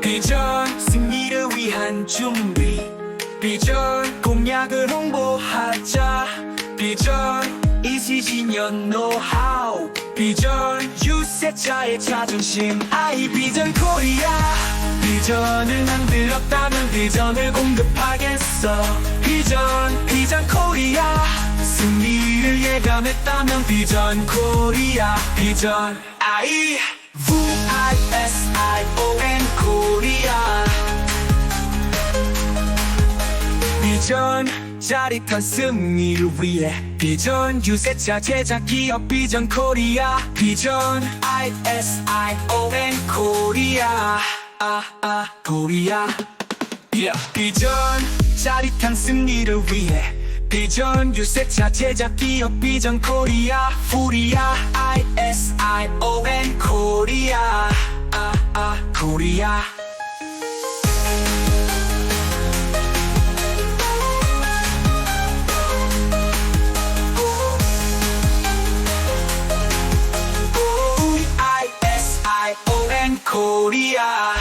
비전 승리를 위한 준비. 비전 공약을 홍보하자. 비전 이시진년 노하우. 비전 유세자의 자존심. 아이 비전 코리아 비전을 만들었다면 비전을 공급하겠어. 비전 승리를 예감했다면 비전 코리아 비전 I V-I-S-I-O-N 코리아. 비전 짜릿한 승리를 위해 비전 유세차 제작 기업 비전 코리아 비전 I-S-I-O-N 코리아. 아아 코리아. Yeah. 비전 짜릿한 승리를 위해 비전 유세차 제작 기업 비전 코리아 우리야 ISION 코리아. 아아 코리아. 우리 ISION 코리아.